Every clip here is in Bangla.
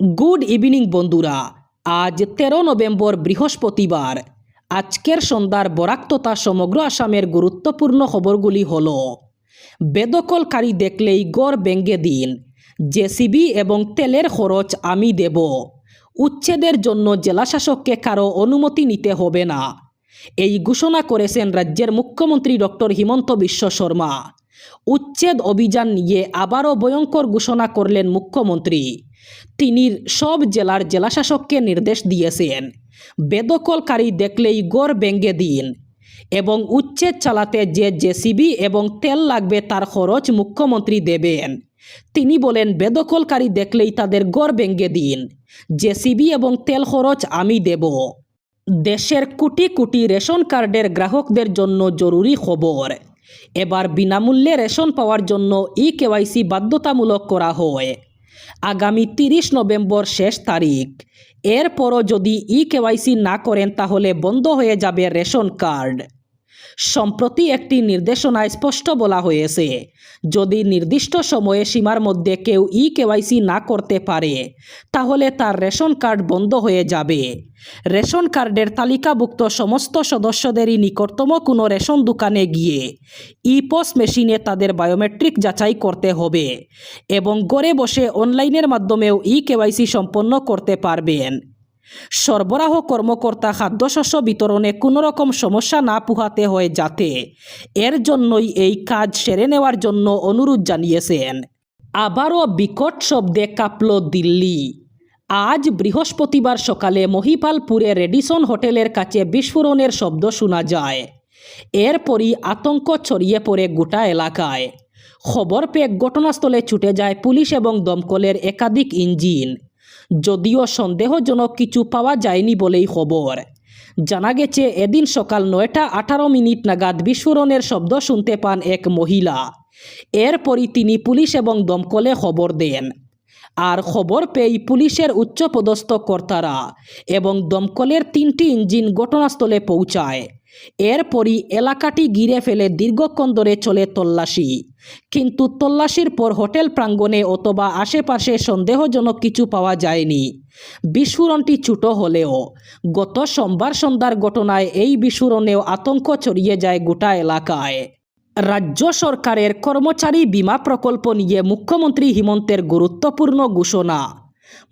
গুড ইভিনিং বন্ধুরা। আজ তেরো নভেম্বর বৃহস্পতিবার। আজকের সন্ধ্যার বরাক তথা সমগ্র আসামের গুরুত্বপূর্ণ খবরগুলি হল, বেদখলকারী দেখলেই গড় ব্যঙ্গে দিন, জেসিবি এবং তেলের খরচ আমি দেব, উচ্ছেদের জন্য জেলাশাসককে কারও অনুমতি নিতে হবে না, এই ঘোষণা করেছেন রাজ্যের মুখ্যমন্ত্রী ডক্টর হিমন্ত বিশ্ব শর্মা। উচ্ছেদ অভিযান নিয়ে আবারও ভয়ঙ্কর ঘোষণা করলেন মুখ্যমন্ত্রী। তিনি সব জেলার জেলাশাসককে নির্দেশ দিয়েছেন। বেদকলকারী দেখলেই গড় ব্যঙ্গে দিন এবং উচ্ছেদ চালাতে যে জেসিবি এবং তেল লাগবে তার খরচ মুখ্যমন্ত্রী দেবেন। তিনি বলেন, বেদখলকারী দেখলেই তাদের গড় ব্যঙ্গে দিন। জেসিবি এবং তেল খরচ আমি দেব। দেশের কোটি কোটি রেশন কার্ডের গ্রাহকদের জন্য জরুরি খবর। এবার বিনামূল্যে রেশন পাওয়ার জন্য ই কেওয়াইসি বাধ্যতামূলক করা হয়। আগামী তিরিশ নভেম্বর শেষ তারিখ। এরপরও যদি ই কেওয়াইসি না করেন তাহলে বন্ধ হয়ে যাবে রেশন কার্ড। সম্প্রতি একটি নির্দেশনায় স্পষ্ট বলা হয়েছে, যদি নির্দিষ্ট সময়ে সীমার মধ্যে কেউ ই কেওয়াইসি না করতে পারে, তাহলে তার রেশন কার্ড বন্ধ হয়ে যাবে। রেশন কার্ডের তালিকাভুক্ত সমস্ত সদস্যদেরই নিকটতম কোনো রেশন দোকানে গিয়ে ই মেশিনে তাদের বায়োমেট্রিক যাচাই করতে হবে এবং গড়ে বসে অনলাইনের মাধ্যমেও ই কেওয়াইসি সম্পন্ন করতে পারবেন। সরবরাহ কর্মকর্তা খাদ্যশস্য বিতরণে কোনো রকম সমস্যা না পোহাতে হয় যাতে এর জন্যই এই কাজ সেরে নেওয়ার জন্য অনুরোধ জানিয়েছেন। আবারও বিকট শব্দে কাঁপল দিল্লি। আজ বৃহস্পতিবার সকালে মহিপালপুরে রেডিসন হোটেলের কাছে বিস্ফোরণের শব্দ শোনা যায়। এরপরই আতঙ্ক ছড়িয়ে পড়ে গোটা এলাকায়। খবর পেয়ে ঘটনাস্থলে ছুটে যায় পুলিশ এবং দমকলের একাধিক ইঞ্জিন। যদিও সন্দেহজনক কিছু পাওয়া যায়নি বলেই খবর। জানা গেছে, এদিন সকাল নয়টা আঠারো মিনিট নাগাদ বিস্ফোরণের শব্দ শুনতে পান এক মহিলা। এরপরই তিনি পুলিশ এবং দমকলে খবর দেন। আর খবর পেয়ে পুলিশের উচ্চপদস্থ কর্তারা এবং দমকলের তিনটি ইঞ্জিন ঘটনাস্থলে পৌঁছায়। এরপরই এলাকাটি ঘিরে ফেলে দীর্ঘক্ষণ ধরে চলে তল্লাশি। কিন্তু তল্লাশির পর হোটেল প্রাঙ্গণে অথবা আশেপাশে সন্দেহজনক কিছু পাওয়া যায়নি। বিস্ফোরণটি ছোট হলেও, গত সোমবার সন্ধ্যার ঘটনায় এই বিস্ফোরণেও আতঙ্ক ছড়িয়ে যায় গোটা এলাকায়। রাজ্য সরকারের কর্মচারী বিমা প্রকল্প নিয়ে মুখ্যমন্ত্রী হিমন্তের গুরুত্বপূর্ণ ঘোষণা।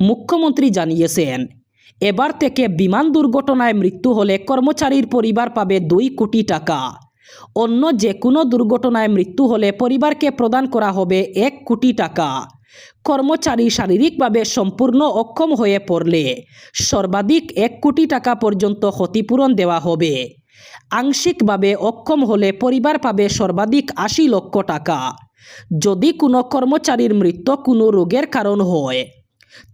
মুখ্যমন্ত্রী জানিয়েছেন, এবার থেকে বিমান দুর্ঘটনায় মৃত্যু হলে কর্মচারীর পরিবার পাবে দুই কোটি টাকা। অন্য যে কোনো দুর্ঘটনায় মৃত্যু হলে পরিবারকে প্রদান করা হবে এক কোটি টাকা। কর্মচারী শারীরিকভাবে সম্পূর্ণ অক্ষম হয়ে পড়লে সর্বাধিক এক কোটি টাকা পর্যন্ত ক্ষতিপূরণ দেওয়া হবে। আংশিকভাবে অক্ষম হলে পরিবার পাবে সর্বাধিক আশি লক্ষ টাকা। যদি কোনো কর্মচারীর মৃত্যু কোনো রোগের কারণ হয়,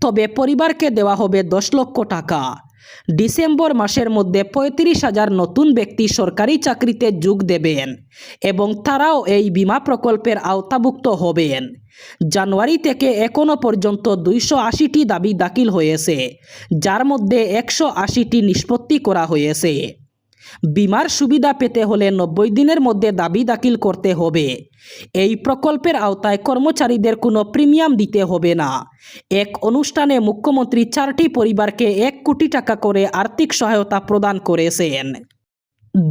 তবে পরিবারকে দেওয়া হবে দশ লক্ষ টাকা। ডিসেম্বর মাসের মধ্যে পঁয়ত্রিশ হাজার নতুন ব্যক্তি সরকারি চাকরিতে যোগ দেবেন এবং তারাও এই বিমা প্রকল্পের আওতাভুক্ত হবেন। জানুয়ারি থেকে এখনও পর্যন্ত দুইশো আশিটি দাবি দাখিল হয়েছে, যার মধ্যে একশো আশিটি নিষ্পত্তি করা হয়েছে। বিমার সুবিধা পেতে হলে নব্বই দিনের মধ্যে দাবি দাখিল করতে হবে। এই প্রকল্পের আওতায় কর্মচারীদের কোনো প্রিমিয়াম দিতে হবে না। এক অনুষ্ঠানে মুখ্যমন্ত্রী চারটি পরিবারকে এক কোটি টাকা করে আর্থিক সহায়তা প্রদান করেছেন।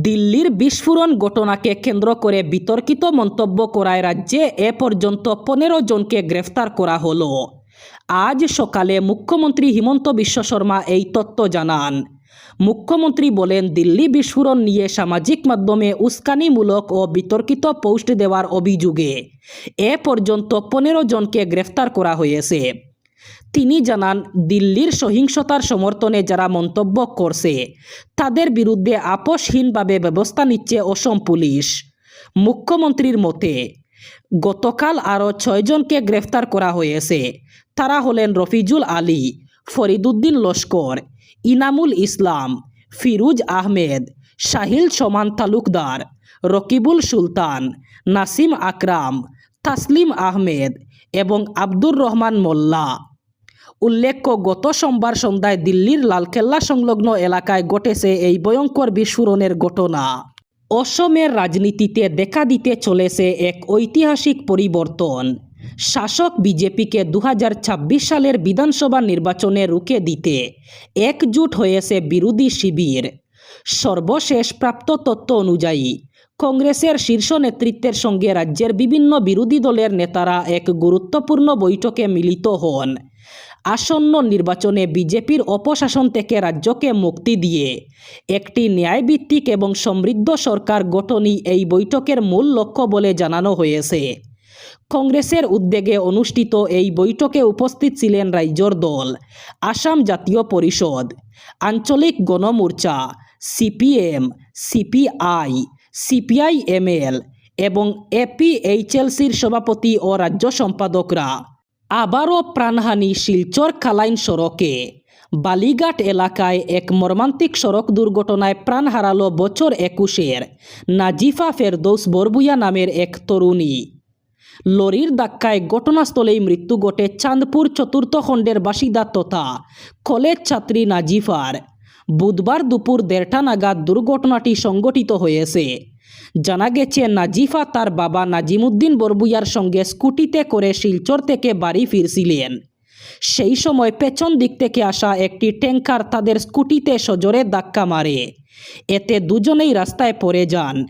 দিল্লির বিস্ফোরণ ঘটনাকে কেন্দ্র করে বিতর্কিত মন্তব্য করায় রাজ্যে এ পর্যন্ত পনেরো জনকে গ্রেফতার করা হলো। আজ সকালে মুখ্যমন্ত্রী হিমন্ত বিশ্ব শর্মা এই তথ্য জানান। মুখ্যমন্ত্রী বলেন, দিল্লি বিস্ফোরণ নিয়ে সামাজিক মাধ্যমে উস্কানিমূলক ও বিতর্কিত পোস্ট দেওয়ার অভিযোগে এ পর্যন্ত পনেরো জনকে গ্রেফতার করা হয়েছে। তিনি জানান, দিল্লির সহিংসতার সমর্থনে যারা মন্তব্য করছে, তাদের বিরুদ্ধে আপোষহীনভাবে ব্যবস্থা নিচ্ছে অসম পুলিশ। মুখ্যমন্ত্রীর মতে, গতকাল আরও ছয়জনকে গ্রেফতার করা হয়েছে। তারা হলেন রফিজুল আলী, ফরিদুদ্দিন লস্কর ইনামুল ইসলাম, ফিরুজ আহমেদ, শাহিল সমান তালুকদার, রকিবুল সুলতান, নাসিম আকরাম, তাসলিম আহমেদ এবং আব্দুর রহমান মোল্লা। উল্লেখ্য, গত সোমবার সন্ধ্যায় দিল্লির লালকেল্লা সংলগ্ন এলাকায় ঘটেছে এই ভয়ঙ্কর বিস্ফোরণের ঘটনা। অসমের রাজনীতিতে দেখা দিতে চলেছে এক ঐতিহাসিক পরিবর্তন। শাসক বিজেপিকে দু হাজার ছাব্বিশ সালের বিধানসভা নির্বাচনে রুখে দিতে একজুট হয়েছে বিরোধী শিবির। সর্বশেষ প্রাপ্ত তথ্য অনুযায়ী, কংগ্রেসের শীর্ষ নেতৃত্বের সঙ্গে রাজ্যের বিভিন্ন বিরোধী দলের নেতারা এক গুরুত্বপূর্ণ বৈঠকে মিলিত হন। আসন্ন নির্বাচনে বিজেপির অপশাসন থেকে রাজ্যকে মুক্তি দিয়ে একটি ন্যায়ভিত্তিক এবং সমৃদ্ধ সরকার গঠনই এই বৈঠকের মূল লক্ষ্য বলে জানানো হয়েছে। কংগ্রেসের উদ্যোগে অনুষ্ঠিত এই বৈঠকে উপস্থিত ছিলেন রাজ্যর দল, Assam Jatiya Parishad, Anchalik Ganamorcha, CPM, CPI CPI ML এবং এপিএইচএলসির সভাপতি ও রাজ্য সম্পাদকরা। আবারও প্রাণহানি শিলচর কালাইন সড়কে। বালিঘাট এলাকায় এক মর্মান্তিক সড়ক দুর্ঘটনায় প্রাণ হারালো বছর একুশের নাজিফা ফেরদৌস বরবুয়া নামের এক তরুণী। লরির ধাক্কায় ঘটনাস্থলেই মৃত্যু ঘটে চাঁদপুর চতুর্থ খণ্ডের বাসিন্দা তথা কলেজ ছাত্রী নাজিফার। বুধবার দুপুর দেড়টা নাগাদ দুর্ঘটনাটি সংঘটিত হয়েছে। জানা গেছে, নাজিফা তার বাবা নাজিমুদ্দিন বরবুয়ার সঙ্গে স্কুটিতে করে শিলচর থেকে বাড়ি ফিরছিলেন। সেই সময় পেছন দিক থেকে আসা একটি ট্যাঙ্কার তাদের স্কুটিতে সজোরে ধাক্কা মারে। এতে দুজনেই রাস্তায় পড়ে যান।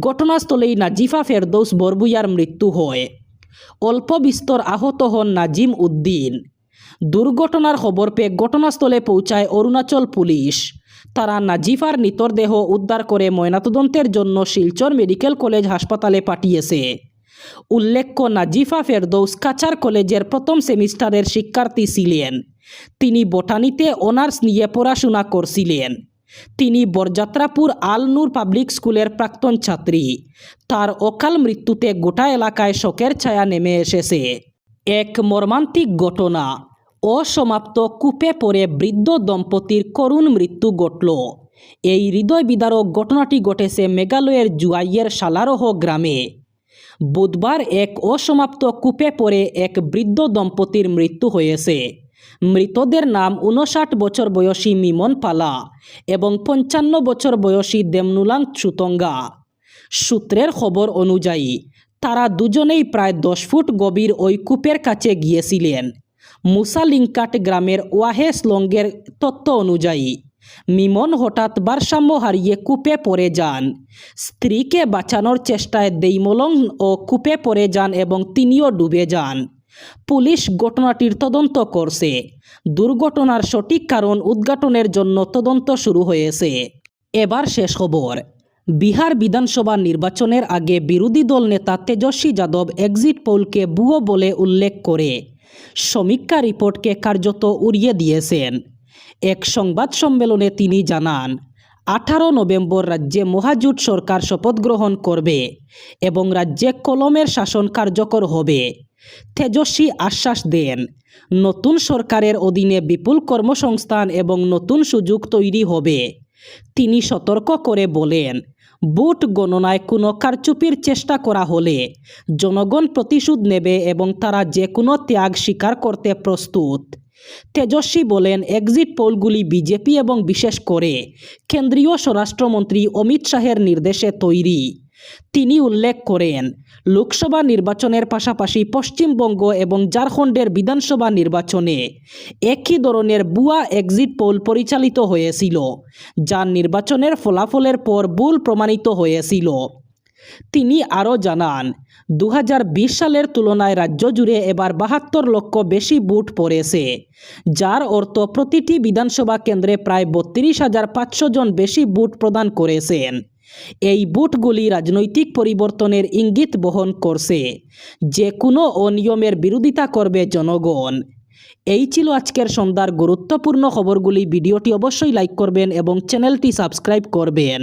ঘটনাস্থলেই নাজিফা ফেরদৌস বরবুয়ার মৃত্যু হয়। অল্প বিস্তর আহত হন নাজিম উদ্দিন। দুর্ঘটনার খবর পেয়ে ঘটনাস্থলে পৌঁছায় অরুণাচল পুলিশ। তারা নাজিফার মৃতদেহ উদ্ধার করে ময়নাতদন্তের জন্য শিলচর মেডিকেল কলেজ হাসপাতালে পাঠিয়েছে। উল্লেখ্য, নাজিফা ফেরদৌস কাচার কলেজের প্রথম সেমিস্টারের শিক্ষার্থী ছিলেন। তিনি বটানিতে অনার্স নিয়ে পড়াশোনা করছিলেন। তিনি বরযাত্রাপুর আল নূর পাবলিক স্কুলের প্রাক্তন ছাত্রী। তার অকাল মৃত্যুতে গোটা এলাকায় শোকের ছায়া নেমে এসেছে। এক মর্মান্তিক ঘটনা। অসমাপ্ত কূপে পড়ে বৃদ্ধ দম্পতির করুণ মৃত্যু ঘটল। এই হৃদয় বিদারক ঘটনাটি ঘটেছে মেঘালয়ের জুয়াইয়ের সালারোহ গ্রামে। বুধবার এক অসমাপ্ত কূপে পড়ে এক বৃদ্ধ দম্পতির মৃত্যু হয়েছে। মৃতদের নাম উনষাট বছর বয়সী মিমন পালা এবং পঞ্চান্ন বছর বয়সী দেমনুলাং চুতঙ্গা। সূত্রের খবর অনুযায়ী, তারা দুজনেই প্রায় দশ ফুট গভীর ওই কূপের কাছে গিয়েছিলেন। মুসালিংকাট গ্রামের ওয়াহেস লঙ্গের তথ্য অনুযায়ী, মিমন হঠাৎ ভারসাম্য হারিয়ে কূপে পড়ে যান। স্ত্রীকে বাঁচানোর চেষ্টায় দেইমলং ও কূপে পড়ে যান এবং তিনিও ডুবে যান। পুলিশ ঘটনাটির তদন্ত করছে। দুর্ঘটনার সঠিক কারণ উদ্ঘাটনের জন্য তদন্ত শুরু হয়েছে। এবার শেষ খবর। বিহার বিধানসভা নির্বাচনের আগে বিরোধী দল নেতা তেজস্বী যাদব এক্সিট পোলকে বুয়ো বলে উল্লেখ করে সমীক্ষা রিপোর্টকে কার্যত উড়িয়ে দিয়েছেন। এক সংবাদ সম্মেলনে তিনি জানান, আঠারো নভেম্বর রাজ্যে মহাজোট সরকার শপথ গ্রহণ করবে এবং রাজ্যে কলমের শাসন কার্যকর হবে। তেজস্বী আশ্বাস দেন, নতুন সরকারের অধীনে বিপুল কর্মসংস্থান এবং নতুন সুযোগ তৈরি হবে। তিনি সতর্ক করে বলেন ভোট গণনায় কোনো কারচুপির চেষ্টা করা হলে জনগণ প্রতিশোধ নেবে এবং তারা যে কোনো ত্যাগ স্বীকার করতে প্রস্তুত। তেজস্বী বলেন, এক্সিট পোলগুলি বিজেপি এবং বিশেষ করে কেন্দ্রীয় স্বরাষ্ট্রমন্ত্রী অমিত শাহের নির্দেশে তৈরি। তিনি উল্লেখ করেন, লোকসভা নির্বাচনের পাশাপাশি পশ্চিমবঙ্গ এবং ঝাড়খণ্ডের বিধানসভা নির্বাচনে একই ধরনের বুয়া এক্সিট পোল পরিচালিত হয়েছিল, যা নির্বাচনের ফলাফলের পর ভুল প্রমাণিত হয়েছিল। তিনি আরও জানান দু হাজার বিশ সালের তুলনায় রাজ্য জুড়ে এবার বাহাত্তর লক্ষ বেশি বুট পড়েছে, যার অর্থ প্রতিটি বিধানসভা কেন্দ্রে প্রায় বত্রিশ হাজার পাঁচশো জন বেশি বুট প্রদান করেছেন। এই বুটগুলি রাজনৈতিক পরিবর্তনের ইঙ্গিত বহন করছে। যে কোনো অনিয়মের বিরোধিতা করবে জনগণ। এই ছিল আজকের সন্ধ্যার গুরুত্বপূর্ণ খবরগুলি। ভিডিওটি অবশ্যই লাইক করবেন এবং চ্যানেলটি সাবস্ক্রাইব করবেন।